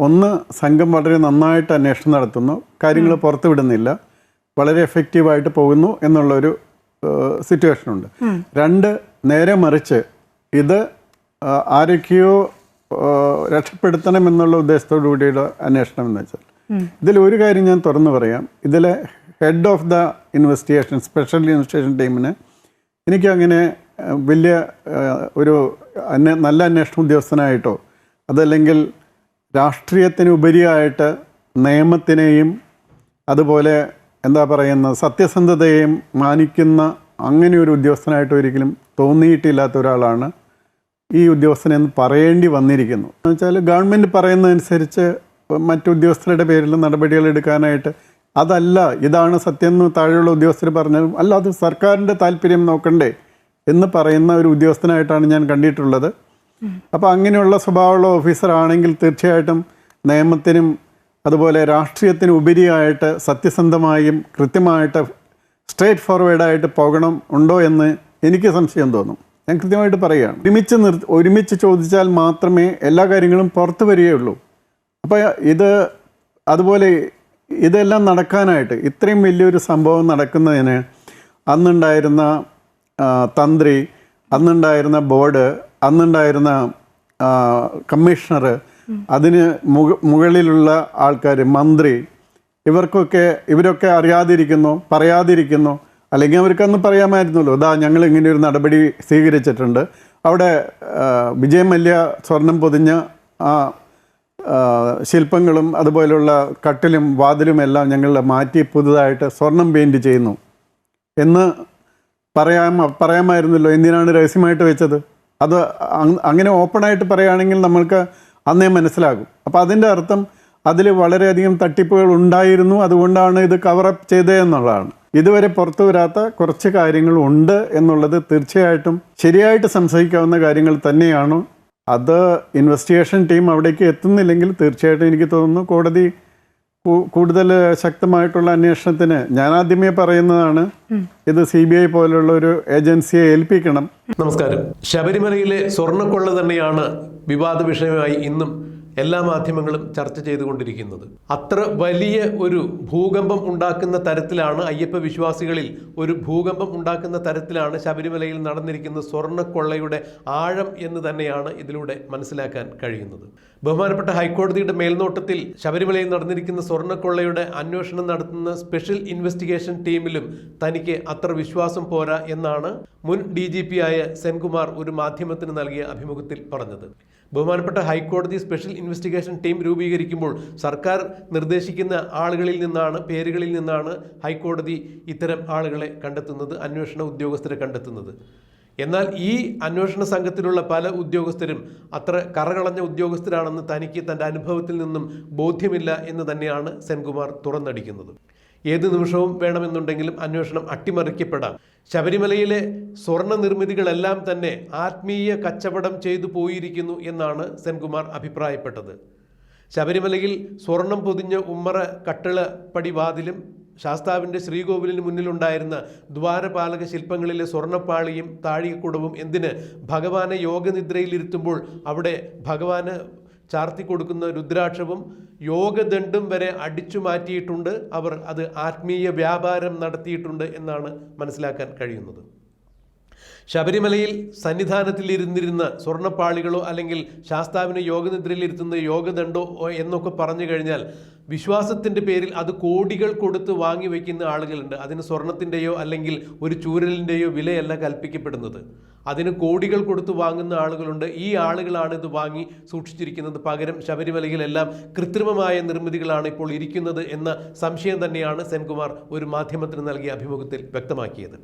ഒന്ന് സംഘം വളരെ നന്നായിട്ട് അന്വേഷണം നടത്തുന്നു. കാര്യങ്ങൾ പുറത്തുവിടുന്നില്ല. വളരെ എഫക്റ്റീവായിട്ട് പോകുന്നു എന്നുള്ളൊരു സിറ്റുവേഷനുണ്ട്. രണ്ട് നേരെ മറിച്ച് ഇത് ആരൊക്കെയോ രക്ഷപ്പെടുത്തണം എന്നുള്ള ഉദ്ദേശത്തോടു കൂടിയുള്ള അന്വേഷണം എന്ന് വെച്ചാൽ ഇതിൽ ഒരു കാര്യം ഞാൻ തുറന്നു പറയാം. ഇതിലെ head of the investigation special investigation ടീമിന് എനിക്കങ്ങനെ അങ്ങനെ വലിയ ഒരു നല്ല അന്വേഷണ ഉദ്യോഗസ്ഥനായിട്ടോ അതല്ലെങ്കിൽ രാഷ്ട്രീയത്തിന് ഉപരിയായിട്ട് നിയമത്തിനെയും അതുപോലെ എന്താ പറയുന്ന സത്യസന്ധതയെയും മാനിക്കുന്ന അങ്ങനെ ഒരു ഉദ്യോഗസ്ഥനായിട്ട് ഒരിക്കലും തോന്നിയിട്ടില്ലാത്ത ഒരാളാണ് ഈ ഉദ്യോഗസ്ഥനെന്ന് പറയേണ്ടി വന്നിരിക്കുന്നു. എന്ന് വെച്ചാൽ ഗവൺമെന്റ് പറയുന്നതനുസരിച്ച് മറ്റു ഉദ്യോഗസ്ഥരുടെ പേരിൽ നടപടികൾ എടുക്കാനായിട്ട് അതല്ല ഇതാണ് സത്യം എന്ന് താഴെയുള്ള ഉദ്യോഗസ്ഥർ പറഞ്ഞാലും അല്ല അത് സർക്കാരിന്റെ താല്പര്യം നോക്കണ്ടേ എന്ന് പറയുന്ന ഒരു ഉദ്യോഗസ്ഥനായിട്ടാണ് ഞാൻ കണ്ടിട്ടുള്ളത്. അപ്പോൾ അങ്ങനെയുള്ള സ്വഭാവമുള്ള ഓഫീസറാണെങ്കിൽ തീർച്ചയായിട്ടും നിയമത്തിനും അതുപോലെ രാഷ്ട്രീയത്തിനും ഉപരിയായിട്ട് സത്യസന്ധമായും കൃത്യമായിട്ട് സ്ട്രേറ്റ് ഫോർവേഡായിട്ട് പോകണം ഉണ്ടോ എന്ന് എനിക്ക് സംശയം തോന്നും. ഞാൻ കൃത്യമായിട്ട് പറയുകയാണ്. ഒരുമിച്ച് നിർ ഒരുമിച്ച് ചോദിച്ചാൽ മാത്രമേ എല്ലാ കാര്യങ്ങളും പുറത്തു വരികയുള്ളൂ. അപ്പോൾ ഇത് അതുപോലെ ഇതെല്ലാം നടക്കാനായിട്ട് ഇത്രയും വലിയൊരു സംഭവം നടക്കുന്നതിന് അന്നുണ്ടായിരുന്ന തന്ത്രി അന്നുണ്ടായിരുന്ന ബോർഡ് അന്നുണ്ടായിരുന്ന കമ്മീഷണർ അതിന് മുക മുകളിലുള്ള ആൾക്കാർ മന്ത്രി ഇവർക്കൊക്കെ ഇവരൊക്കെ അറിയാതിരിക്കുന്നു പറയാതിരിക്കുന്നു. അല്ലെങ്കിൽ അവർക്കന്ന് പറയാമായിരുന്നല്ലോ ഇതാ ഞങ്ങൾ ഇങ്ങനെ ഒരു നടപടി സ്വീകരിച്ചിട്ടുണ്ട്. അവിടെ വിജയ് മല്യ സ്വർണം പൊതിഞ്ഞ ആ, ശില്പങ്ങളും അതുപോലെയുള്ള കട്ടിലും വാതിലും എല്ലാം ഞങ്ങൾ മാറ്റി പുതുതായിട്ട് സ്വർണം പെയിന്റ് ചെയ്യുന്നു. എന്ന് പറയാ പറയാമായിരുന്നല്ലോ എന്തിനാണ് രഹസ്യമായിട്ട് വെച്ചത്? അത് അങ്- അങ്ങനെ ഓപ്പണായിട്ട് പറയുകയാണെങ്കിൽ നമ്മൾക്ക് അന്നേ മനസ്സിലാകും. അപ്പോൾ അതിന്റെ അർത്ഥം അതിൽ വളരെയധികം തട്ടിപ്പുകൾ ഉണ്ടായിരുന്നു. അതുകൊണ്ടാണ് ഇത് കവറപ്പ് ചെയ്തത് എന്നുള്ളതാണ്. ഇതുവരെ പുറത്തു വരാത്ത കുറച്ച് കാര്യങ്ങൾ ഉണ്ട് എന്നുള്ളത് തീർച്ചയായിട്ടും ശരിയായിട്ട് സംശയിക്കാവുന്ന കാര്യങ്ങൾ തന്നെയാണ്. അത് ഇൻവെസ്റ്റിഗേഷൻ ടീം അവിടേക്ക് എത്തുന്നില്ലെങ്കിൽ തീർച്ചയായിട്ടും എനിക്ക് തോന്നുന്നു കോടതി കൂടുതൽ ശക്തമായിട്ടുള്ള അന്വേഷണത്തിന് ഞാൻ ആദ്യമേ പറയുന്നതാണ് ഇത് സി ബി ഐ പോലുള്ള ഒരു ഏജൻസിയെ ഏൽപ്പിക്കണം. നമസ്കാരം. ശബരിമലയിലെ സ്വർണക്കൊള്ള തന്നെയാണ് വിവാദ വിഷയമായി ഇന്നും എല്ലാ മാധ്യമങ്ങളും ചർച്ച ചെയ്തുകൊണ്ടിരിക്കുന്നത്. അത്ര വലിയ ഒരു ഭൂകമ്പം ഉണ്ടാക്കുന്ന തരത്തിലാണ് അയ്യപ്പ വിശ്വാസികളിൽ ഒരു ഭൂകമ്പം ഉണ്ടാക്കുന്ന തരത്തിലാണ് ശബരിമലയിൽ നടന്നിരിക്കുന്ന സ്വർണക്കൊള്ളയുടെ ആഴം എന്ന് തന്നെയാണ് ഇതിലൂടെ മനസ്സിലാക്കാൻ കഴിയുന്നത്. ബഹുമാനപ്പെട്ട ഹൈക്കോടതിയുടെ മേൽനോട്ടത്തിൽ ശബരിമലയിൽ നടന്നിരിക്കുന്ന സ്വർണക്കൊള്ളയുടെ അന്വേഷണം നടത്തുന്ന സ്പെഷ്യൽ ഇൻവെസ്റ്റിഗേഷൻ ടീമിലും തനിക്ക് അത്ര വിശ്വാസം പോരാ എന്നാണ് മുൻ ഡി ജി പി ആയ സെൻകുമാർ ഒരു മാധ്യമത്തിന് നൽകിയ അഭിമുഖത്തിൽ പറഞ്ഞത്. ബഹുമാനപ്പെട്ട ഹൈക്കോടതി സ്പെഷ്യൽ ഇൻവെസ്റ്റിഗേഷൻ ടീം രൂപീകരിക്കുമ്പോൾ സർക്കാർ നിർദ്ദേശിക്കുന്ന ആളുകളിൽ നിന്നാണ് പേരുകളിൽ നിന്നാണ് ഹൈക്കോടതി ഇത്തരം ആളുകളെ കണ്ടെത്തുന്നത് അന്വേഷണ ഉദ്യോഗസ്ഥരെ കണ്ടെത്തുന്നത്. എന്നാൽ ഈ അന്വേഷണ സംഘത്തിലുള്ള പല ഉദ്യോഗസ്ഥരും അത്ര കറകളഞ്ഞ ഉദ്യോഗസ്ഥരാണെന്ന് തനിക്ക് തന്റെ അനുഭവത്തിൽ നിന്നും ബോധ്യമില്ല എന്ന് തന്നെയാണ് സെൻകുമാർ തുറന്നടിക്കുന്നത്. ഏത് നിമിഷവും വേണമെന്നുണ്ടെങ്കിലും അന്വേഷണം അട്ടിമറിക്കപ്പെടാം. ശബരിമലയിലെ സ്വർണ നിർമ്മിതികളെല്ലാം തന്നെ ആത്മീയ കച്ചവടം ചെയ്തു പോയിരിക്കുന്നു എന്നാണ് സെൻകുമാർ അഭിപ്രായപ്പെട്ടത്. ശബരിമലയിൽ സ്വർണം പൊതിഞ്ഞ ഉമ്മറ കട്ടിള പടിവാതിലും ശാസ്താവിന്റെ ശ്രീകോവിലിന് മുന്നിലുണ്ടായിരുന്ന ദ്വാരപാലക ശില്പങ്ങളിലെ സ്വർണപ്പാളിയും താഴികക്കുടവും എന്തിന് ഭഗവാനെ യോഗനിദ്രയിലിരുത്തുമ്പോൾ അവിടെ ഭഗവാന് ചാർത്തി കൊടുക്കുന്ന രുദ്രാക്ഷവും യോഗദണ്ഡും വരെ അടിച്ചു മാറ്റിയിട്ടുണ്ട്. അവർ അത് ആത്മീയ വ്യാപാരം നടത്തിയിട്ടുണ്ട് എന്നാണ് മനസ്സിലാക്കാൻ കഴിയുന്നത്. ശബരിമലയിൽ സന്നിധാനത്തിൽ ഇരുന്നിരുന്ന സ്വർണപ്പാളികളോ അല്ലെങ്കിൽ ശാസ്താവിന് യോഗനിദ്രയിലിരുത്തുന്ന യോഗദണ്ഡോ എന്നൊക്കെ പറഞ്ഞു കഴിഞ്ഞാൽ വിശ്വാസത്തിന്റെ പേരിൽ അത് കോടികൾ കൊടുത്ത് വാങ്ങി വയ്ക്കുന്ന ആളുകളുണ്ട്. അതിന് സ്വർണത്തിന്റെയോ അല്ലെങ്കിൽ ഒരു ചൂരലിന്റെയോ വിലയല്ല കൽപ്പിക്കപ്പെടുന്നത്. അതിന് കോടികൾ കൊടുത്ത് വാങ്ങുന്ന ആളുകളുണ്ട്. ഈ ആളുകളാണ് ഇത് വാങ്ങി സൂക്ഷിച്ചിരിക്കുന്നത്. പകരം ശബരിമലയിലെല്ലാം കൃത്രിമമായ നിർമ്മിതികളാണ് ഇപ്പോൾ ഇരിക്കുന്നത് എന്ന സംശയം തന്നെയാണ് സെൻകുമാർ ഒരു മാധ്യമത്തിന് നൽകിയ അഭിമുഖത്തിൽ വ്യക്തമാക്കിയത്.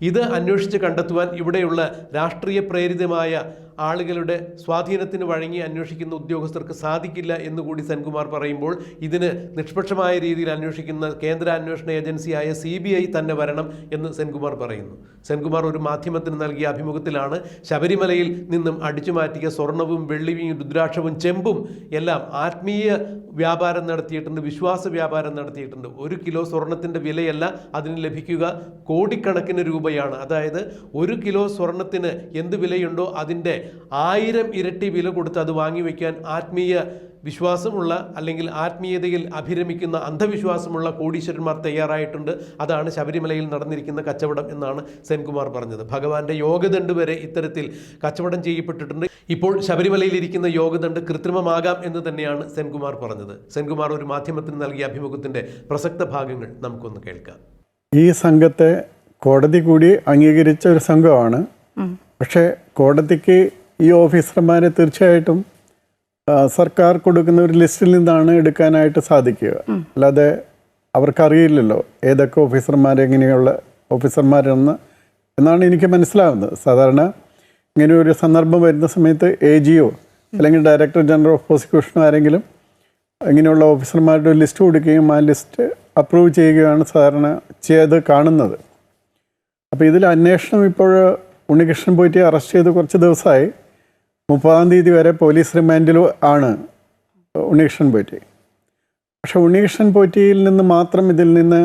ഇത് അന്വേഷിച്ച് കണ്ടെത്തുവാൻ ഇവിടെയുള്ള രാഷ്ട്രീയ പ്രേരിതമായ ആളുകളുടെ സ്വാധീനത്തിന് വഴങ്ങി അന്വേഷിക്കുന്ന ഉദ്യോഗസ്ഥർക്ക് സാധിക്കില്ല എന്ന് കൂടി സെൻകുമാർ പറയുമ്പോൾ ഇതിന് നിഷ്പക്ഷമായ രീതിയിൽ അന്വേഷിക്കുന്ന കേന്ദ്ര അന്വേഷണ ഏജൻസിയായ സി ബി ഐ തന്നെ വരണം എന്ന് സെൻകുമാർ പറയുന്നു. സെൻകുമാർ ഒരു മാധ്യമത്തിന് നൽകിയ അഭിമുഖത്തിലാണ് ശബരിമലയിൽ നിന്നും അടിച്ചു മാറ്റിയ സ്വർണവും വെള്ളിയും രുദ്രാക്ഷവും ചെമ്പും എല്ലാം ആത്മീയ വ്യാപാരം നടത്തിയിട്ടുണ്ട് വിശ്വാസ വ്യാപാരം നടത്തിയിട്ടുണ്ട്. ഒരു കിലോ സ്വർണത്തിന്റെ വിലയല്ല അതിന് ലഭിക്കുക കോടിക്കണക്കിന് രൂപയാണ്. അതായത് ഒരു കിലോ സ്വർണത്തിന് എന്ത് വിലയുണ്ടോ അതിന്റെ ആയിരം ഇരട്ടി വില കൊടുത്ത് അത് വാങ്ങിവെക്കാൻ ആത്മീയ വിശ്വാസമുള്ള അല്ലെങ്കിൽ ആത്മീയതയിൽ അഭിരമിക്കുന്ന അന്ധവിശ്വാസമുള്ള കോടീശ്വരന്മാർ തയ്യാറായിട്ടുണ്ട്. അതാണ് ശബരിമലയിൽ നടന്നിരിക്കുന്ന കച്ചവടം എന്നാണ് സെൻകുമാർ പറഞ്ഞത്. ഭഗവാന്റെ യോഗദണ്ഡ് വരെ ഇത്തരത്തിൽ കച്ചവടം ചെയ്യപ്പെട്ടിട്ടുണ്ട്. ഇപ്പോൾ ശബരിമലയിൽ ഇരിക്കുന്ന യോഗദണ്ഡ് കൃത്രിമമാകാം എന്ന് തന്നെയാണ് സെൻകുമാർ പറഞ്ഞത്. സെൻകുമാർ ഒരു മാധ്യമത്തിന് നൽകിയ അഭിമുഖത്തിന്റെ പ്രസക്ത ഭാഗങ്ങൾ നമുക്കൊന്ന് കേൾക്കാം. ഈ സംഘത്തെ കോടതി കൂടി അംഗീകരിച്ച ഒരു സംഘമാണ്. പക്ഷേ കോടതിക്ക് ഈ ഓഫീസർമാരെ തീർച്ചയായിട്ടും സർക്കാർ കൊടുക്കുന്ന ഒരു ലിസ്റ്റിൽ നിന്നാണ് എടുക്കാനായിട്ട് സാധിക്കുക. അല്ലാതെ അവർക്കറിയില്ലല്ലോ ഏതൊക്കെ ഓഫീസർമാർ എങ്ങനെയുള്ള ഓഫീസർമാരെന്ന് എന്നാണ് എനിക്ക് മനസ്സിലാവുന്നത്. സാധാരണ ഇങ്ങനെ ഒരു സന്ദർഭം വരുന്ന സമയത്ത് എ ജിയോ അല്ലെങ്കിൽ ഡയറക്ടർ ജനറൽ ഓഫ് പ്രോസിക്യൂഷനോ ആരെങ്കിലും ഇങ്ങനെയുള്ള ഓഫീസർമാരുടെ ഒരു ലിസ്റ്റ് കൊടുക്കുകയും ആ ലിസ്റ്റ് അപ്രൂവ് ചെയ്യുകയാണ് സാധാരണ ചെയ്ത് കാണുന്നത്. അപ്പോൾ ഇതിൽ അന്വേഷണം ഇപ്പോൾ ഉണ്ണികൃഷ്ണൻ പോയിട്ട് അറസ്റ്റ് ചെയ്ത് കുറച്ച് ദിവസമായി. മുപ്പതാം തീയതി വരെ പോലീസ് റിമാൻഡിൽ ആണ് ഉണ്ണികൃഷ്ണൻ പോറ്റി പക്ഷെ ഉണ്ണികൃഷ്ണൻ പോറ്റിയിൽ നിന്ന് മാത്രം ഇതിൽ നിന്ന്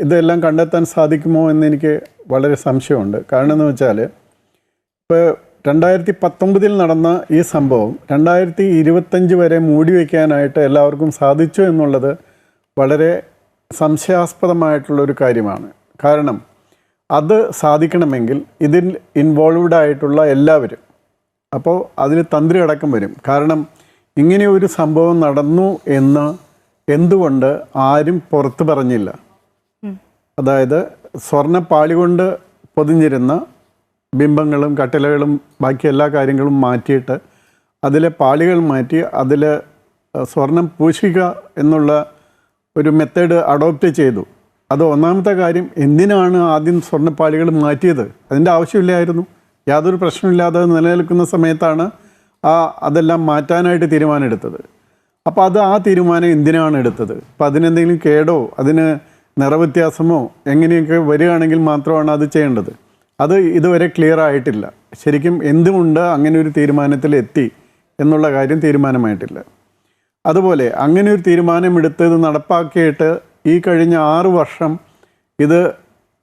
ഇതെല്ലാം കണ്ടെത്താൻ സാധിക്കുമോ എന്ന് എനിക്ക് വളരെ സംശയമുണ്ട്. കാരണം എന്ന് വെച്ചാൽ ഇപ്പോൾ രണ്ടായിരത്തി പത്തൊമ്പതിൽ നടന്ന ഈ സംഭവം രണ്ടായിരത്തി ഇരുപത്തഞ്ച് വരെ മൂടി വയ്ക്കാനായിട്ട് എല്ലാവർക്കും സാധിച്ചു എന്നുള്ളത് വളരെ സംശയാസ്പദമായിട്ടുള്ളൊരു കാര്യമാണ്. കാരണം അത് സാധിക്കണമെങ്കിൽ ഇതിൽ ഇൻവോൾവ്ഡ് ആയിട്ടുള്ള എല്ലാവരും അപ്പോൾ അതിൽ തന്ത്രി അടക്കം വരും. കാരണം ഇങ്ങനെ ഒരു സംഭവം നടന്നു എന്ന് എന്തുകൊണ്ട് ആരും പുറത്തു പറഞ്ഞില്ല? അതായത് സ്വർണപ്പാളി കൊണ്ട് പൊതിഞ്ഞിരുന്ന ബിംബങ്ങളും കട്ടിലകളും ബാക്കി എല്ലാ കാര്യങ്ങളും മാറ്റിയിട്ട് അതിലെ പാളികൾ മാറ്റി അതിൽ സ്വർണം പൂശിക്കുക എന്നുള്ള ഒരു മെത്തേഡ് അഡോപ്റ്റ് ചെയ്തു. അത് ഒന്നാമത്തെ കാര്യം എന്തിനാണ് ആദ്യം സ്വർണപ്പാളികൾ മാറ്റിയത്? അതിന്റെ ആവശ്യമില്ലായിരുന്നു. യാതൊരു പ്രശ്നമില്ലാതെ നിലനിൽക്കുന്ന സമയത്താണ് ആ അതെല്ലാം മാറ്റാനായിട്ട് തീരുമാനമെടുത്തത്. അപ്പോൾ അത് ആ തീരുമാനം എന്തിനാണ് എടുത്തത്? അപ്പോൾ അതിനെന്തെങ്കിലും കേടോ? അതിന് നിറവ്യത്യാസമോ? എങ്ങനെയൊക്കെ വരികയാണെങ്കിൽ മാത്രമാണ് അത് ചെയ്യേണ്ടത്. അത് ഇതുവരെ ക്ലിയർ ആയിട്ടില്ല. ശരിക്കും എന്തുകൊണ്ട് അങ്ങനെ ഒരു തീരുമാനത്തിൽ എത്തി എന്നുള്ള കാര്യം തീരുമാനമായിട്ടില്ല. അതുപോലെ അങ്ങനെ ഒരു തീരുമാനമെടുത്തത് നടപ്പാക്കിയിട്ട് ഈ കഴിഞ്ഞ ആറു വർഷം ഇത്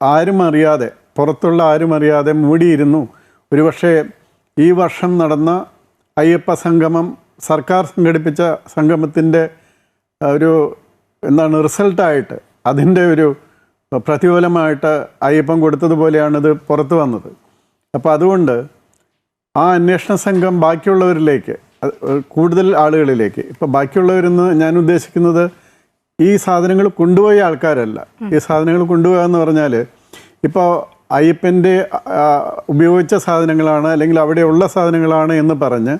ആരും അറിയാതെ പുറത്തുള്ള ആരും അറിയാതെ മൂടിയിരുന്നു. ഒരുപക്ഷെ ഈ വർഷം നടന്ന അയ്യപ്പ സംഗമം സർക്കാർ സംഘടിപ്പിച്ച സംഗമത്തിന്റെ ഒരു എന്താണ് റിസൾട്ടായിട്ട് അതിന്റെ ഒരു പ്രതിഫലമായിട്ട് അയ്യപ്പം കൊടുത്തതുപോലെയാണിത് പുറത്തു വന്നത്. അപ്പോൾ അതുകൊണ്ട് ആ അന്വേഷണ സംഘം ബാക്കിയുള്ളവരിലേക്ക് കൂടുതൽ ആളുകളിലേക്ക് ഇപ്പോൾ ബാക്കിയുള്ളവരെന്ന് ഞാൻ ഉദ്ദേശിക്കുന്നത് ഈ സാധനങ്ങൾ കൊണ്ടുപോയ ആൾക്കാരല്ല. ഈ സാധനങ്ങൾ കൊണ്ടുപോകുക എന്ന് പറഞ്ഞാൽ ഇപ്പോൾ അയ്യപ്പന്റെ ഉപയോഗിച്ച സാധനങ്ങളാണ് അല്ലെങ്കിൽ അവിടെയുള്ള സാധനങ്ങളാണ് എന്ന് പറഞ്ഞ്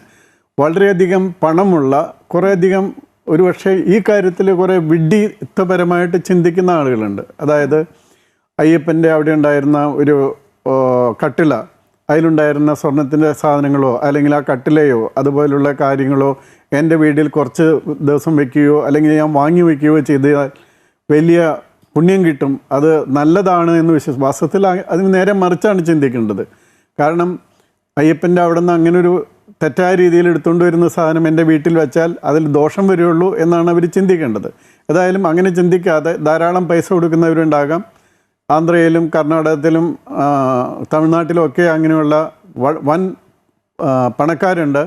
വളരെയധികം പണമുള്ള കുറേയധികം ഒരുപക്ഷെ ഈ കാര്യത്തിൽ കുറേ വിഡ്ഢിത്തപരമായിട്ട് ചിന്തിക്കുന്ന ആളുകളുണ്ട്. അതായത് അയ്യപ്പന്റെ അവിടെ ഉണ്ടായിരുന്ന ഒരു കട്ടില അതിലുണ്ടായിരുന്ന സ്വർണത്തിന്റെ സാധനങ്ങളോ അല്ലെങ്കിൽ ആ കട്ടിലയോ അതുപോലുള്ള കാര്യങ്ങളോ എന്റെ വീട്ടിൽ കുറച്ച് ദിവസം വെക്കുകയോ അല്ലെങ്കിൽ ഞാൻ വാങ്ങി വെക്കുകയോ ചെയ്താൽ വലിയ പുണ്യം കിട്ടും. അത് നല്ലതാണ് എന്ന് വിശ്വസിക്കും വാസ്തവത്തിൽ അതിന് നേരെ മറിച്ചാണ് ചിന്തിക്കേണ്ടത്. കാരണം അയ്യപ്പന്റെ അവിടെ നിന്ന് അങ്ങനെ ഒരു തെറ്റായ രീതിയിൽ എടുത്തുകൊണ്ട് വരുന്ന സാധനം എന്റെ വീട്ടിൽ വെച്ചാൽ അതിൽ ദോഷം വരുള്ളൂ എന്നാണ് അവർ ചിന്തിക്കേണ്ടത്. ഏതായാലും അങ്ങനെ ചിന്തിക്കാതെ ധാരാളം പൈസ കൊടുക്കുന്നവരുണ്ടാകാം. ആന്ധ്രയിലും കർണാടകത്തിലും തമിഴ്നാട്ടിലും ഒക്കെ അങ്ങനെയുള്ള വൻ പണക്കാരുണ്ട്.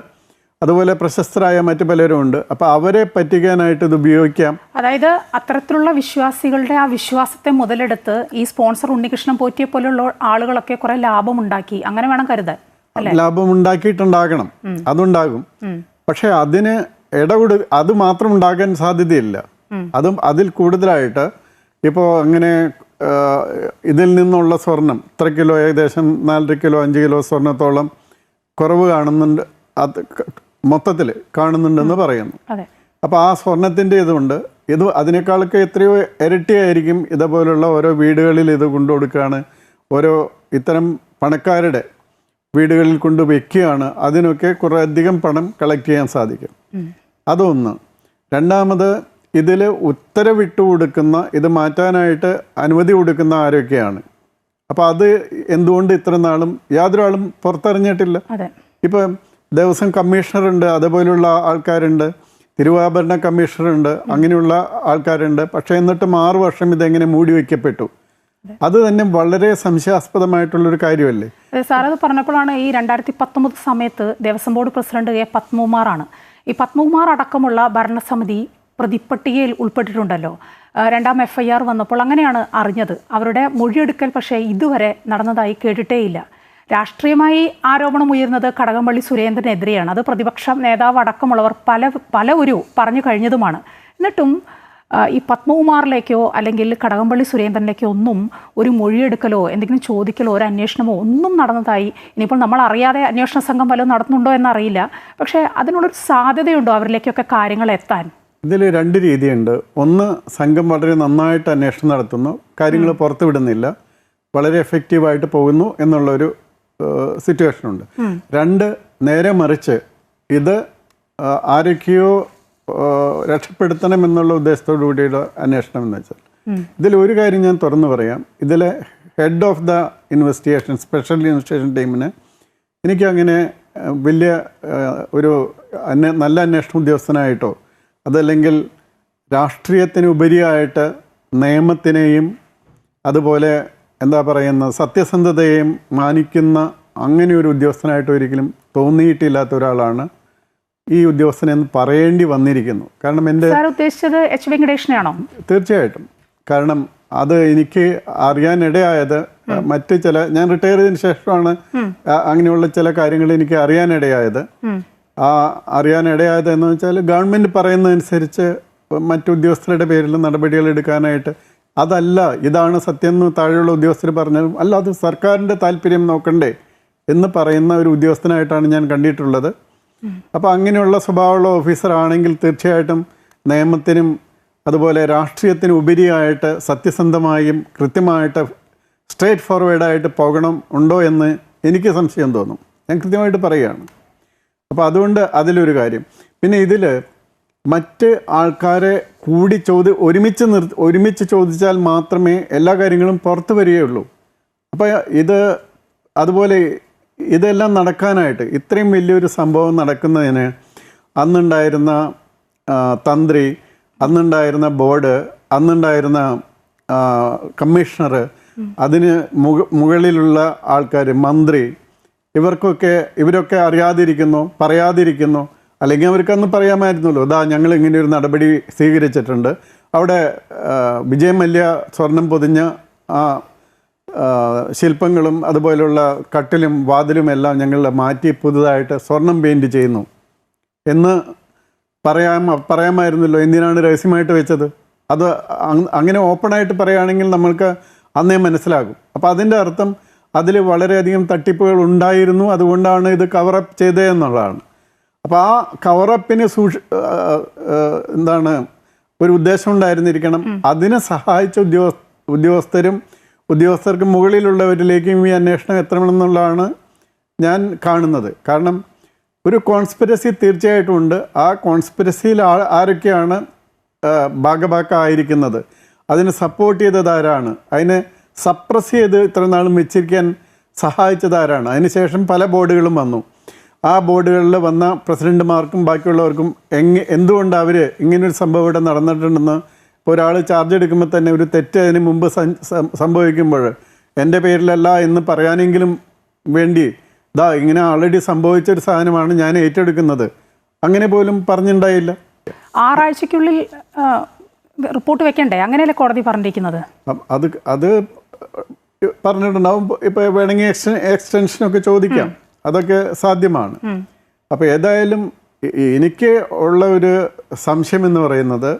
അതുപോലെ പ്രശസ്തരായ മറ്റു പലരും ഉണ്ട്. അപ്പോൾ അവരെ പറ്റിക്കാനായിട്ട് ഇത് ഉപയോഗിക്കാം. അതായത് അത്തരത്തിലുള്ള വിശ്വാസികളുടെ ആ വിശ്വാസത്തെ മുതലെടുത്ത് ഈ സ്പോൺസർ ഉണ്ണികൃഷ്ണൻ പോറ്റിയെ പോലുള്ള ആളുകളൊക്കെ കുറെ ലാഭം ഉണ്ടാക്കി അങ്ങനെ വേണം കരുതാൻ ലാഭം ഉണ്ടാക്കിയിട്ടുണ്ടാകണം അതുണ്ടാകും. പക്ഷെ അതിന് ഇടകൊടു അത് മാത്രം ഉണ്ടാക്കാൻ സാധ്യതയില്ല. അതും അതിൽ കൂടുതലായിട്ട് ഇപ്പോൾ അങ്ങനെ ഇതിൽ നിന്നുള്ള സ്വർണം ഇത്ര കിലോ ഏകദേശം നാലര കിലോ അഞ്ച് കിലോ സ്വർണത്തോളം കുറവ് കാണുന്നുണ്ട്. അത് മൊത്തത്തിൽ കാണുന്നുണ്ടെന്ന് പറയുന്നു. അപ്പോൾ ആ സ്വർണത്തിന്റെ ഇതുണ്ട്. ഇത് അതിനേക്കാളൊക്കെ എത്രയോ ഇരട്ടിയായിരിക്കും ഇതുപോലുള്ള ഓരോ വീടുകളിൽ ഇത് കൊണ്ടു കൊടുക്കുകയാണ് ഓരോ ഇത്തരം പണക്കാരുടെ വീടുകളിൽ കൊണ്ട് വെക്കുകയാണ്. അതിനൊക്കെ കുറേ അധികം പണം കളക്ട് ചെയ്യാൻ സാധിക്കും. അതൊന്ന്. രണ്ടാമത് ഇതിൽ ഉത്തരവിട്ട് കൊടുക്കുന്ന ഇത് മാറ്റാനായിട്ട് അനുമതി കൊടുക്കുന്ന ആരൊക്കെയാണ്? അപ്പോൾ അത് എന്തുകൊണ്ട് ഇത്ര നാളും യാതൊരാളും പുറത്തറിഞ്ഞിട്ടില്ല? ഇപ്പം ദേവസ്വം കമ്മീഷണറുണ്ട് അതുപോലുള്ള ആൾക്കാരുണ്ട്. തിരുവാഭരണ കമ്മീഷണറുണ്ട് അങ്ങനെയുള്ള ആൾക്കാരുണ്ട്. പക്ഷേ എന്നിട്ടും ആറു വർഷം ഇതെങ്ങനെ മൂടി വയ്ക്കപ്പെട്ടു? അത് തന്നെ വളരെ സംശയാസ്പദമായിട്ടുള്ളൊരു കാര്യമല്ലേ? സാർ അത് പറഞ്ഞപ്പോഴാണ് ഈ രണ്ടായിരത്തി പത്തൊമ്പത് സമയത്ത് ദേവസ്വം ബോർഡ് പ്രസിഡന്റ് എ പത്മകുമാറാണ്. ഈ പത്മകുമാർ അടക്കമുള്ള ഭരണസമിതി പ്രതിപ്പട്ടികയിൽ ഉൾപ്പെട്ടിട്ടുണ്ടല്ലോ. രണ്ടാം എഫ് ഐ ആർ വന്നപ്പോൾ അങ്ങനെയാണ് അറിഞ്ഞത്. അവരുടെ മൊഴിയെടുക്കൽ പക്ഷേ ഇതുവരെ നടന്നതായി കേട്ടിട്ടേയില്ല. രാഷ്ട്രീയമായി ആരോപണം ഉയർന്നത് കടകംപള്ളി സുരേന്ദ്രനെതിരെയാണ്. അത് പ്രതിപക്ഷ നേതാവ് അടക്കമുള്ളവർ പല പല ഒരു പറഞ്ഞു കഴിഞ്ഞതുമാണ്. എന്നിട്ടും ഈ പത്മകുമാറിലേക്കോ അല്ലെങ്കിൽ കടകംപള്ളി സുരേന്ദ്രനിലേക്കോ ഒന്നും ഒരു മൊഴിയെടുക്കലോ എന്തെങ്കിലും ചോദിക്കലോ ഒരു അന്വേഷണമോ ഒന്നും നടന്നതായി ഇനിയിപ്പോൾ നമ്മൾ അറിയാതെ അന്വേഷണ സംഘം വല്ലതും നടത്തുന്നുണ്ടോ എന്നറിയില്ല. പക്ഷേ അതിനുള്ളൊരു സാധ്യതയുണ്ടോ അവരിലേക്കൊക്കെ കാര്യങ്ങൾ എത്താൻ? ഇതിൽ രണ്ട് രീതിയുണ്ട്. ഒന്ന് സംഘം വളരെ നന്നായിട്ട് അന്വേഷണം നടത്തുന്നു. കാര്യങ്ങൾ പുറത്തുവിടുന്നില്ല. വളരെ എഫക്റ്റീവായിട്ട് പോകുന്നു എന്നുള്ളൊരു സിറ്റുവേഷൻ ഉണ്ട്. രണ്ട് നേരെ മറിച്ച് ഇത് ആരൊക്കെയോ രക്ഷപ്പെടുത്തണം എന്നുള്ള ഉദ്ദേശത്തോടു കൂടിയുള്ള അന്വേഷണം എന്ന് വെച്ചാൽ. ഇതിൽ ഒരു കാര്യം ഞാൻ തുറന്നു പറയാം. ഇതിലെ head of the investigation special investigation ടീമിന് എനിക്ക് അങ്ങനെ വലിയ ഒരു നല്ല അന്വേഷണ ഉദ്യോഗസ്ഥനായിട്ടോ അതല്ലെങ്കിൽ രാഷ്ട്രീയത്തിന് ഉപരിയായിട്ട് നിയമത്തിനെയും അതുപോലെ എന്താ പറയുന്ന സത്യസന്ധതയെയും മാനിക്കുന്ന അങ്ങനെ ഒരു ഉദ്യോഗസ്ഥനായിട്ട് ഒരിക്കലും തോന്നിയിട്ടില്ലാത്ത ഒരാളാണ് ഈ ഉദ്യോഗസ്ഥനെന്ന് പറയേണ്ടി വന്നിരിക്കുന്നു. കാരണം എന്റെ ഉദ്ദേശിച്ചത് എച്ച് വെങ്കടേഷനാണോ തീർച്ചയായിട്ടും. കാരണം അത് എനിക്ക് അറിയാനിടയായത് മറ്റ് ചില ഞാൻ റിട്ടയർ ചെയ്തതിന് ശേഷമാണ് അങ്ങനെയുള്ള ചില കാര്യങ്ങൾ എനിക്ക് അറിയാനിടയായത്. ആ അറിയാനിടയായത് എന്ന് വെച്ചാൽ ഗവൺമെന്റ് പറയുന്നതനുസരിച്ച് മറ്റു ഉദ്യോഗസ്ഥരുടെ പേരിൽ നടപടികൾ എടുക്കാനായിട്ട് അതല്ല ഇതാണ് സത്യം എന്ന് താഴെയുള്ള ഉദ്യോഗസ്ഥർ പറഞ്ഞാലും അല്ല അത് സർക്കാരിന്റെ താല്പര്യം നോക്കണ്ടേ എന്ന് പറയുന്ന ഒരു ഉദ്യോഗസ്ഥനായിട്ടാണ് ഞാൻ കണ്ടിട്ടുള്ളത്. അപ്പോൾ അങ്ങനെയുള്ള സ്വഭാവമുള്ള ഓഫീസർ ആണെങ്കിൽ തീർച്ചയായിട്ടും നിയമത്തിനും അതുപോലെ രാഷ്ട്രീയത്തിന് ഉപരിയായിട്ട് സത്യസന്ധമായും കൃത്യമായിട്ട് സ്ട്രേറ്റ് ഫോർവേഡായിട്ട് പോകണം ഉണ്ടോ എന്ന് എനിക്ക് സംശയം തോന്നും. ഞാൻ കൃത്യമായിട്ട് പറയുകയാണ്. അപ്പോൾ അതുകൊണ്ട് അതിലൊരു കാര്യം. പിന്നെ ഇതിൽ മറ്റ് ആൾക്കാരെ കൂടി ചോദി ഒരുമിച്ച് നിർ ഒരുമിച്ച് ചോദിച്ചാൽ മാത്രമേ എല്ലാ കാര്യങ്ങളും പുറത്തു വരികയുള്ളൂ. അപ്പോൾ ഇത് അതുപോലെ ഇതെല്ലാം നടക്കാനായിട്ട് ഇത്രയും വലിയൊരു സംഭവം നടക്കുന്നതിന് അന്നുണ്ടായിരുന്ന തന്ത്രി അന്നുണ്ടായിരുന്ന ബോർഡ് അന്നുണ്ടായിരുന്ന കമ്മീഷണർ അതിന് മുക മുകളിലുള്ള ആൾക്കാർ മന്ത്രി ഇവർക്കൊക്കെ ഇവരൊക്കെ അറിയാതിരിക്കുന്നു പറയാതിരിക്കുന്നു. അല്ലെങ്കിൽ അവർക്കന്ന് പറയാമായിരുന്നല്ലോ ഇതാ ഞങ്ങൾ ഇങ്ങനെ ഒരു നടപടി സ്വീകരിച്ചിട്ടുണ്ട്. അവിടെ വിജയ മല്യ സ്വർണം പൊതിഞ്ഞ ആ ശില്പങ്ങളും അതുപോലുള്ള കട്ടിലും വാതിലും എല്ലാം ഞങ്ങൾ മാറ്റി പുതുതായിട്ട് സ്വർണം പെയിന്റ് ചെയ്യുന്നു. എന്ന് പറയാം പറയാമായിരുന്നല്ലോ എന്തിനാണ് രഹസ്യമായിട്ട് വെച്ചത്? അത് അങ്- അങ്ങനെ ഓപ്പണായിട്ട് പറയുകയാണെങ്കിൽ നമ്മൾക്ക് അന്നേ മനസ്സിലാകും. അപ്പോൾ അതിന്റെ അർത്ഥം അതിൽ വളരെയധികം തട്ടിപ്പുകൾ ഉണ്ടായിരുന്നു. അതുകൊണ്ടാണ് ഇത് കവറപ്പ് ചെയ്തത് എന്നുള്ളതാണ് അപ്പോൾ ആ കവറപ്പിന് സൂക്ഷി എന്താണ് ഒരു ഉദ്ദേശം ഉണ്ടായിരുന്നിരിക്കണം. അതിനെ സഹായിച്ച ഉദ്യോഗസ്ഥ ഉദ്യോഗസ്ഥരും ഉദ്യോഗസ്ഥർക്ക് മുകളിലുള്ളവരിലേക്കും ഈ അന്വേഷണം എത്തണമെന്നുള്ളതാണ് ഞാൻ കാണുന്നത്. കാരണം ഒരു കോൺസ്പിരസി തീർച്ചയായിട്ടും ഉണ്ട്. ആ കോൺസ്പിരസിയിൽ ആ ആരൊക്കെയാണ് ഭാഗഭാക്കായിരിക്കുന്നത്? അതിനെ സപ്പോർട്ട് ചെയ്തത് ആരാണ്? അതിനെ സപ്രസ് ചെയ്ത് ഇത്ര നാളും വെച്ചിരിക്കാൻ സഹായിച്ചത് ആരാണ്? അതിനുശേഷം പല ബോർഡുകളും വന്നു. ആ ബോർഡുകളിൽ വന്ന പ്രസിഡന്റുമാർക്കും ബാക്കിയുള്ളവർക്കും എങ് എന്തുകൊണ്ട് അവർ ഇങ്ങനൊരു സംഭവം ഇവിടെ നടന്നിട്ടുണ്ടെന്ന് ഒരാൾ ചാർജ് എടുക്കുമ്പോൾ തന്നെ ഒരു തെറ്റ് അതിന് മുമ്പ് സംഭവിക്കുമ്പോൾ എന്റെ പേരിലല്ല എന്ന് പറയാനെങ്കിലും വേണ്ടി ദാ ഇങ്ങനെ ആൾറെഡി സംഭവിച്ച ഒരു സാധനമാണ് ഞാൻ ഏറ്റെടുക്കുന്നത്. അങ്ങനെ പോലും പറഞ്ഞിട്ടുണ്ടായില്ല ആറാഴ്ചക്കുള്ളിൽ റിപ്പോർട്ട് വെക്കണ്ടേ? അങ്ങനെയല്ലേ കോടതി പറഞ്ഞിരിക്കുന്നത്? അത് അത് പറഞ്ഞിട്ടുണ്ടാവും. ഇപ്പോൾ വേണമെങ്കിൽ എക്സ്റ്റൻ എക്സ്റ്റൻഷനൊക്കെ ചോദിക്കാം. അതൊക്കെ സാധ്യമാണ്. അപ്പോൾ ഏതായാലും എനിക്ക് ഉള്ള ഒരു സംശയം എന്ന് പറയുന്നത്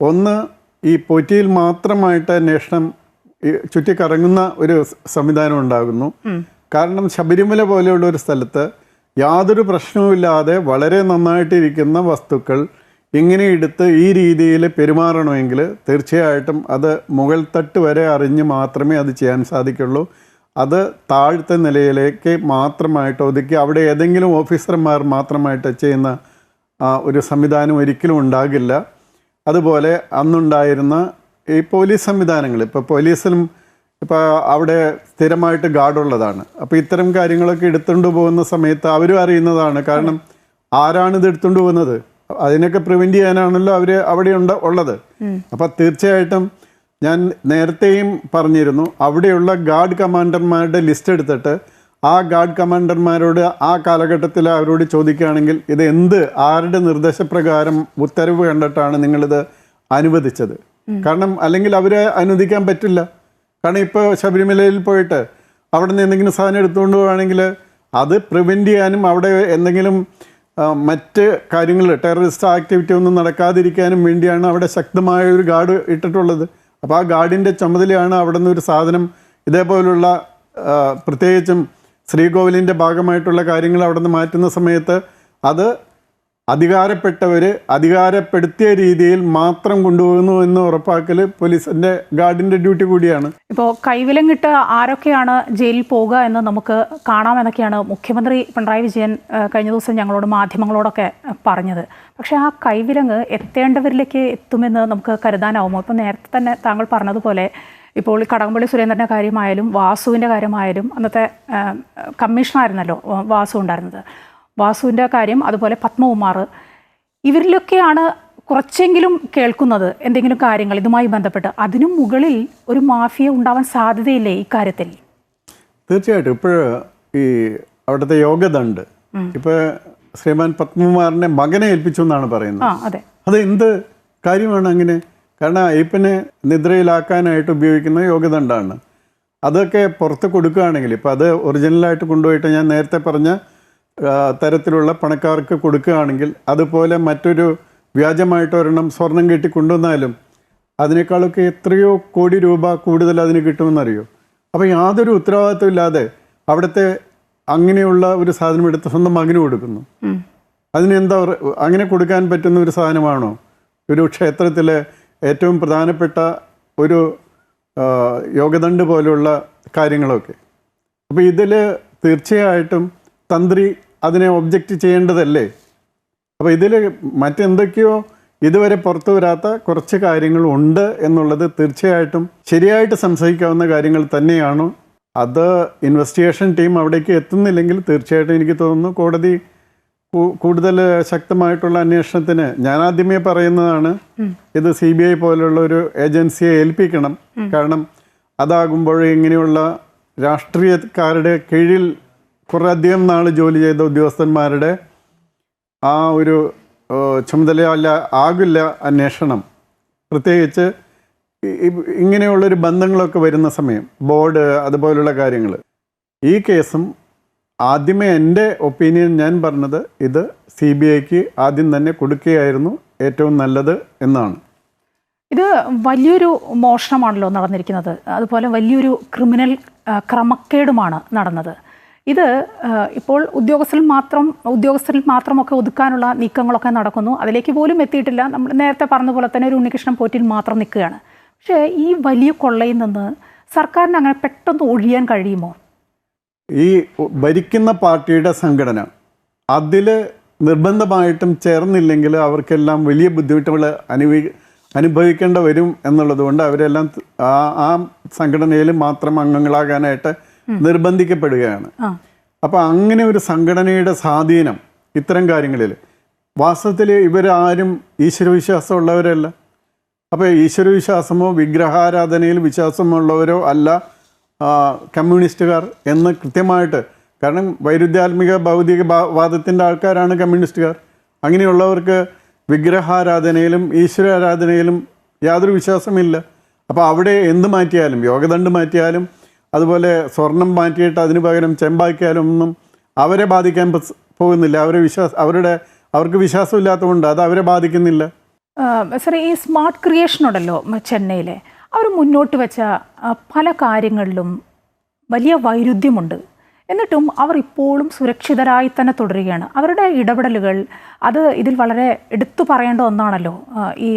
ഒന്ന് ഈ പൊറ്റിയിൽ മാത്രമായിട്ട് അന്വേഷണം ചുറ്റിക്കറങ്ങുന്ന ഒരു സംവിധാനം ഉണ്ടാകുന്നു. കാരണം ശബരിമല പോലെയുള്ള ഒരു സ്ഥലത്ത് യാതൊരു പ്രശ്നവുമില്ലാതെ വളരെ നന്നായിട്ടിരിക്കുന്ന വസ്തുക്കൾ ഇങ്ങനെ എടുത്ത് ഈ രീതിയിൽ പെരുമാറണമെങ്കിൽ തീർച്ചയായിട്ടും അത് മുകൾ തട്ട് വരെ അറിഞ്ഞ് മാത്രമേ അത് ചെയ്യാൻ സാധിക്കുള്ളൂ. അത് താഴ്ത്ത നിലയിലേക്ക് മാത്രമായിട്ട് ഒതുക്കി അവിടെ ഏതെങ്കിലും ഓഫീസർമാർ മാത്രമായിട്ട് ചെയ്യുന്ന ഒരു സംവിധാനം ഒരിക്കലും ഉണ്ടാകില്ല. അതുപോലെ അന്നുണ്ടായിരുന്ന ഈ പോലീസ് സംവിധാനങ്ങൾ ഇപ്പോൾ പോലീസിലും ഇപ്പോൾ അവിടെ സ്ഥിരമായിട്ട് ഗാർഡുള്ളതാണ്. അപ്പോൾ ഇത്തരം കാര്യങ്ങളൊക്കെ എടുത്തുകൊണ്ട് പോകുന്ന സമയത്ത് അവരും അറിയുന്നതാണ്. കാരണം ആരാണ് ഇത് എടുത്തുകൊണ്ട് പോകുന്നത്? അതിനൊക്കെ പ്രിവെന്റ് ചെയ്യാനാണല്ലോ അവർ അവിടെ ഉണ്ട് ഉള്ളത്. അപ്പോൾ തീർച്ചയായിട്ടും ഞാൻ നേരത്തെയും പറഞ്ഞിരുന്നു അവിടെയുള്ള ഗാർഡ് കമാൻഡർമാരുടെ ലിസ്റ്റ് എടുത്തിട്ട് ആ ഗാർഡ് കമാൻഡർമാരോട് ആ കാലഘട്ടത്തിൽ അവരോട് ചോദിക്കുകയാണെങ്കിൽ ഇത് എന്ത് ആരുടെ നിർദ്ദേശപ്രകാരം ഉത്തരവ് കണ്ടിട്ടാണ് നിങ്ങളിത് അനുവദിച്ചത്? കാരണം അല്ലെങ്കിൽ അവരെ അനുവദിക്കാൻ പറ്റില്ല. കാരണം ഇപ്പോൾ ശബരിമലയിൽ പോയിട്ട് അവിടെ നിന്ന് എന്തെങ്കിലും സാധനം എടുത്തുകൊണ്ട് പോവുകയാണെങ്കിൽ അത് പ്രിവെന്റ് ചെയ്യാനും അവിടെ എന്തെങ്കിലും മറ്റ് കാര്യങ്ങൾ ടെററിസ്റ്റ് ആക്ടിവിറ്റി ഒന്നും നടക്കാതിരിക്കാനും വേണ്ടിയാണ് അവിടെ ശക്തമായ ഒരു ഗാർഡ് ഇട്ടിട്ടുള്ളത്. അപ്പോൾ ആ ഗാർഡിന്റെ ചുമതലയാണ് അവിടെ നിന്ന് ഒരു സാധനം ഇതേപോലുള്ള പ്രത്യേകിച്ചും ശ്രീകോവിലിന്റെ ഭാഗമായിട്ടുള്ള കാര്യങ്ങൾ അവിടെ നിന്ന് മാറ്റുന്ന സമയത്ത് അത് അധികാരപ്പെട്ടവർ അധികാരപ്പെടുത്തിയ രീതിയിൽ മാത്രം കൊണ്ടുപോകുന്നു എന്ന് ഉറപ്പാക്കൽ പോലീസിന്റെ ഗാർഡിന്റെ ഡ്യൂട്ടി കൂടിയാണ്. ഇപ്പോൾ കൈവിലം കിട്ട് ആരൊക്കെയാണ് ജയിലിൽ പോവുക എന്ന് നമുക്ക് കാണാമെന്നൊക്കെയാണ് മുഖ്യമന്ത്രി പിണറായി വിജയൻ കഴിഞ്ഞ ദിവസം ഞങ്ങളോട് മാധ്യമങ്ങളോടൊക്കെ പറഞ്ഞത്. പക്ഷേ ആ കൈവിലങ്ങ് എത്തേണ്ടവരിലേക്ക് എത്തുമെന്ന് നമുക്ക് കരുതാനാവുമോ? ഇപ്പം നേരത്തെ തന്നെ താങ്കൾ പറഞ്ഞതുപോലെ ഇപ്പോൾ കടകംപള്ളി സുരേന്ദ്രന്റെ കാര്യമായാലും വാസുവിന്റെ കാര്യമായാലും അന്നത്തെ കമ്മീഷണറായിരുന്നല്ലോ വാസു ഉണ്ടായിരുന്നത്. വാസുവിന്റെ കാര്യം അതുപോലെ പത്മകുമാർ. ഇവരിലൊക്കെയാണ് കുറച്ചെങ്കിലും കേൾക്കുന്നത് എന്തെങ്കിലും കാര്യങ്ങൾ ഇതുമായി ബന്ധപ്പെട്ട്. അതിനും മുകളിൽ ഒരു മാഫിയ ഉണ്ടാവാൻ സാധ്യതയില്ലേ ഇക്കാര്യത്തിൽ തീർച്ചയായിട്ടും. ഇപ്പോൾ ഈ അവിടുത്തെ യോഗ്യതണ്ട് ഇപ്പോൾ ശ്രീമാൻ പത്മകുമാറിനെ മകനെ ഏൽപ്പിച്ചു എന്നാണ് പറയുന്നത്. അതെ. അത് എന്ത് കാര്യമാണ് അങ്ങനെ? കാരണം അയ്യപ്പനെ നിദ്രയിലാക്കാനായിട്ട് ഉപയോഗിക്കുന്ന യോഗ്യദണ്ഡാണ് അതൊക്കെ പുറത്ത് കൊടുക്കുകയാണെങ്കിൽ ഇപ്പോൾ അത് ഒറിജിനലായിട്ട് കൊണ്ടുപോയിട്ട് ഞാൻ നേരത്തെ പറഞ്ഞ തരത്തിലുള്ള പണക്കാർക്ക് കൊടുക്കുകയാണെങ്കിൽ അതുപോലെ മറ്റൊരു വ്യാജമായിട്ട് ഒരെണ്ണം സ്വർണം കെട്ടി കൊണ്ടുവന്നാലും അതിനേക്കാളൊക്കെ എത്രയോ കോടി രൂപ കൂടുതൽ അതിന് കിട്ടുമെന്നറിയോ? അപ്പോൾ യാതൊരു ഉത്തരവാദിത്വം ഇല്ലാതെ അവിടുത്തെ അങ്ങനെയുള്ള ഒരു സാധനം എടുത്ത് സ്വന്തം മകന് കൊടുക്കുന്നു. ഉം. അതിന് എന്താ പറ- അങ്ങനെ കൊടുക്കാൻ പറ്റുന്ന ഒരു സാധനമാണോ? ഒരു ക്ഷേത്രത്തിലെ ഏറ്റവും പ്രധാനപ്പെട്ട ഒരു യോഗദണ്ഡ് പോലുള്ള കാര്യങ്ങളൊക്കെ. അപ്പോൾ ഇതിൽ തീർച്ചയായിട്ടും തന്ത്രി അതിനെ ഒബ്ജക്റ്റ് ചെയ്യേണ്ടതല്ലേ? അപ്പോൾ ഇതിൽ മറ്റെന്തൊക്കെയോ ഇതുവരെ പുറത്തു വരാത്ത കുറച്ച് കാര്യങ്ങളുണ്ട് എന്നുള്ളത് തീർച്ചയായിട്ടും ശരിയായിട്ട് സംശയിക്കാവുന്ന കാര്യങ്ങൾ തന്നെയാണ്. അത് ഇൻവെസ്റ്റിഗേഷൻ ടീം അവിടേക്ക് എത്തുന്നില്ലെങ്കിൽ തീർച്ചയായിട്ടും എനിക്ക് തോന്നുന്നു കോടതി കൂടുതൽ ശക്തമായിട്ടുള്ള അന്വേഷണത്തിന് ഞാൻ ആദ്യമേ പറയുന്നതാണ് ഇത് സി ബി ഐ പോലുള്ള ഒരു ഏജൻസിയെ ഏൽപ്പിക്കണം. കാരണം അതാകുമ്പോൾ ഇങ്ങനെയുള്ള രാഷ്ട്രീയക്കാരുടെ കീഴിൽ കുറേ അധികം നാൾ ജോലി ചെയ്ത ഉദ്യോഗസ്ഥന്മാരുടെ ആ ഒരു ചുമതലയല്ല ആകില്ല അന്വേഷണം. പ്രത്യേകിച്ച് ഇങ്ങനെയുള്ളൊരു ബന്ധങ്ങളൊക്കെ വരുന്ന സമയം ബോർഡ് അതുപോലുള്ള കാര്യങ്ങൾ ഈ കേസും ആദ്യമേ എന്റെ ഒപ്പീനിയൻ ഞാൻ പറഞ്ഞത് ഇത് സി ബി ഐക്ക് ആദ്യം തന്നെ കൊടുക്കുകയായിരുന്നു ഏറ്റവും നല്ലത് എന്നാണ്. ഇത് വലിയൊരു മോഷണമാണല്ലോ നടന്നിരിക്കുന്നത്. അതുപോലെ വലിയൊരു ക്രിമിനൽ ക്രമക്കേടുമാണ് നടന്നത്. ഇത് ഇപ്പോൾ ഉദ്യോഗസ്ഥരിൽ മാത്രം ഉദ്യോഗസ്ഥരിൽ മാത്രമൊക്കെ ഒതുക്കാനുള്ള നീക്കങ്ങളൊക്കെ നടക്കുന്നു. അതിലേക്ക് പോലും എത്തിയിട്ടില്ല. നമ്മൾ നേരത്തെ പറഞ്ഞ പോലെ തന്നെ ഒരു ഉണ്ണികൃഷ്ണൻ പോറ്റിൽ മാത്രം നിൽക്കുകയാണ്. പക്ഷേ ഈ വലിയ കൊള്ളയിൽ നിന്ന് സർക്കാരിന് അങ്ങനെ പെട്ടെന്ന് ഒഴിയാൻ കഴിയുമോ? ഈ ഭരിക്കുന്ന പാർട്ടിയുടെ സംഘടന അതിൽ നിർബന്ധമായിട്ടും ചേർന്നില്ലെങ്കിൽ അവർക്കെല്ലാം വലിയ ബുദ്ധിമുട്ടുകൾ അനുഭവി അനുഭവിക്കേണ്ട വരും എന്നുള്ളത് കൊണ്ട് അവരെല്ലാം ആ ആ സംഘടനയിൽ മാത്രം അംഗങ്ങളാകാനായിട്ട് നിർബന്ധിക്കപ്പെടുകയാണ്. അപ്പൊ അപ്പോൾ അങ്ങനെ ഒരു സംഘടനയുടെ സ്വാധീനം ഇത്തരം കാര്യങ്ങളിൽ. വാസ്തവത്തിൽ ഇവരാരും ഈശ്വരവിശ്വാസമുള്ളവരല്ല. അപ്പോൾ ഈശ്വരവിശ്വാസമോ വിഗ്രഹാരാധനയിൽ വിശ്വാസമുള്ളവരോ അല്ല കമ്മ്യൂണിസ്റ്റുകാർ എന്ന് കൃത്യമായിട്ട്. കാരണം വൈരുദ്ധ്യാത്മിക ഭൗതിക വാദത്തിന്റെ ആൾക്കാരാണ് കമ്മ്യൂണിസ്റ്റുകാർ. അങ്ങനെയുള്ളവർക്ക് വിഗ്രഹാരാധനയിലും ഈശ്വരാരാധനയിലും യാതൊരു വിശ്വാസമില്ല. അപ്പോൾ അവിടെ എന്ത് മാറ്റിയാലും യോഗദണ്ഡ് മാറ്റിയാലും അതുപോലെ സ്വർണം മാറ്റിയിട്ട് അതിന് പകരം ചെമ്പാക്കിയാലും ഒന്നും അവരെ ബാധിക്കാൻ പോകുന്നില്ല. അവരെ വിശ്വാസം അവരുടെ അവർക്ക് വിശ്വാസമില്ലാത്തതുകൊണ്ട് അത് അവരെ ബാധിക്കുന്നില്ല. സാർ ഈ സ്മാർട്ട് ക്രിയേഷൻ ഉണ്ടല്ലോ ചെന്നൈയിലെ. അവർ മുന്നോട്ട് വെച്ച പല കാര്യങ്ങളിലും വലിയ വൈരുദ്ധ്യമുണ്ട്. എന്നിട്ടും അവർ ഇപ്പോഴും സുരക്ഷിതരായി തന്നെ തുടരുകയാണ്. അവരുടെ ഇടപെടലുകൾ അത് ഇതിൽ വളരെ എടുത്തു പറയേണ്ട ഒന്നാണല്ലോ. ഈ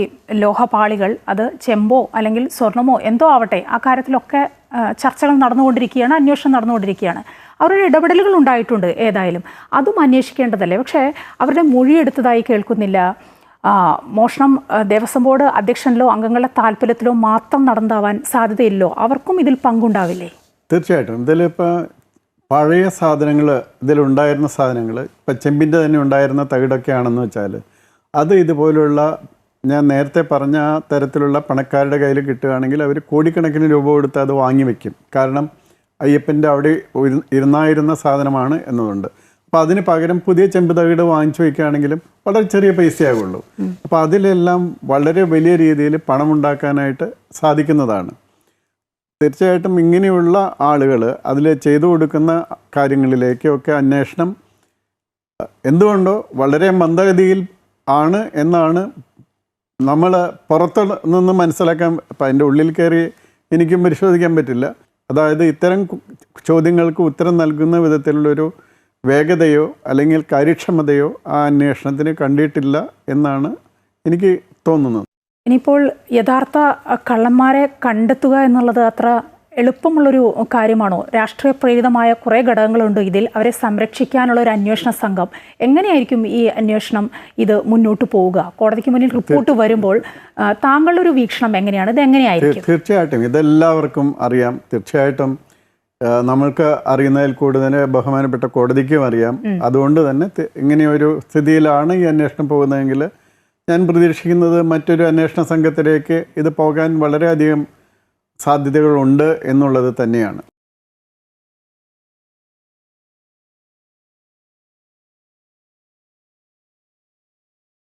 ലോഹപാളികൾ അത് ചെമ്പോ അല്ലെങ്കിൽ സ്വർണമോ എന്തോ ആവട്ടെ ആ കാര്യത്തിലൊക്കെ ചർച്ചകൾ നടന്നുകൊണ്ടിരിക്കുകയാണ് അന്വേഷണം നടന്നുകൊണ്ടിരിക്കുകയാണ്. അവരുടെ ഇടപെടലുകൾ ഉണ്ടായിട്ടുണ്ട് ഏതായാലും. അതും അന്വേഷിക്കേണ്ടതല്ലേ? പക്ഷേ അവരുടെ മൊഴിയെടുത്തതായി കേൾക്കുന്നില്ല. മോഷണം ദേവസ്വം ബോർഡ് അധ്യക്ഷനിലോ അംഗങ്ങളുടെ താല്പര്യത്തിലോ മാത്രം നടന്നാവാൻ സാധ്യതയില്ലോ അവർക്കും ഇതിൽ പങ്കുണ്ടാവില്ലേ? തീർച്ചയായിട്ടും. ഇതിലിപ്പോൾ പഴയ സാധനങ്ങൾ ഇതിലുണ്ടായിരുന്ന സാധനങ്ങൾ ഇപ്പം ചെമ്പിന്റെ തന്നെ ഉണ്ടായിരുന്ന തകിടൊക്കെ ആണെന്ന് വെച്ചാൽ അത് ഇതുപോലുള്ള ഞാൻ നേരത്തെ പറഞ്ഞ തരത്തിലുള്ള പണക്കാരുടെ കയ്യിൽ കിട്ടുകയാണെങ്കിൽ അവർ കോടിക്കണക്കിന് രൂപ കൊടുത്ത് അത് വാങ്ങി വെക്കും. കാരണം അയ്യപ്പന്റെ അവിടെ ഇരു- ഇരുന്നായിരുന്ന സാധനമാണ് എന്നതുകൊണ്ട് അപ്പോൾ അതിന് പകരം പുതിയ ചെമ്പ് തകിട് വാങ്ങിച്ചു വയ്ക്കുകയാണെങ്കിലും വളരെ ചെറിയ പൈസയാകുള്ളൂ അപ്പോൾ അതിലെല്ലാം വളരെ വലിയ രീതിയിൽ പണം ഉണ്ടാക്കാനായിട്ട് സാധിക്കുന്നതാണ്. തീർച്ചയായിട്ടും ഇങ്ങനെയുള്ള ആളുകൾ അതിൽ ചെയ്തു കൊടുക്കുന്ന കാര്യങ്ങളിലേക്കൊക്കെ അന്വേഷണം എന്തുകൊണ്ടോ വളരെ മന്ദഗതിയിൽ ആണ് എന്നാണ് നമ്മൾ പുറത്ത് നിന്ന് മനസ്സിലാക്കാൻ ഇപ്പം അതിന്റെ ഉള്ളിൽ കയറി എനിക്കും പരിശോധിക്കാൻ പറ്റില്ല. അതായത് ഇത്തരം ചോദ്യങ്ങൾക്ക് ഉത്തരം നൽകുന്ന വിധത്തിലുള്ളൊരു വേഗതയോ അല്ലെങ്കിൽ കാര്യക്ഷമതയോ ആ അന്വേഷണത്തിന് കണ്ടിട്ടില്ല എന്നാണ് എനിക്ക് തോന്നുന്നത്. ഇനിയിപ്പോൾ യഥാർത്ഥ കള്ളന്മാരെ കണ്ടെത്തുക എന്നുള്ളത് അത്ര എളുപ്പമുള്ളൊരു കാര്യമാണോ? രാഷ്ട്രീയ പ്രേരിതമായ കുറേ ഘടകങ്ങളുണ്ട് ഇതിൽ. അവരെ സംരക്ഷിക്കാനുള്ള ഒരു അന്വേഷണ സംഘം. എങ്ങനെയായിരിക്കും ഈ അന്വേഷണം ഇത് മുന്നോട്ട് പോവുക? കോടതിക്ക് മുന്നിൽ റിപ്പോർട്ട് വരുമ്പോൾ താങ്കളുടെ ഒരു വീക്ഷണം എങ്ങനെയാണ്? ഇത് എങ്ങനെയായിരിക്കും? തീർച്ചയായിട്ടും. ഇതെല്ലാവർക്കും അറിയാം. തീർച്ചയായിട്ടും നമ്മൾക്ക് അറിയുന്നതിൽ കൂടുതൽ ബഹുമാനപ്പെട്ട കോടതിക്കും അറിയാം. അതുകൊണ്ട് തന്നെ ഇങ്ങനെയൊരു സ്ഥിതിയിലാണ് ഈ അന്വേഷണം പോകുന്നതെങ്കിൽ ഞാൻ പ്രതീക്ഷിക്കുന്നത് മറ്റൊരു അന്വേഷണ സംഘത്തിലേക്ക് ഇത് പോകാൻ വളരെയധികം സാധ്യതകളുണ്ട് എന്നുള്ളത് തന്നെയാണ്.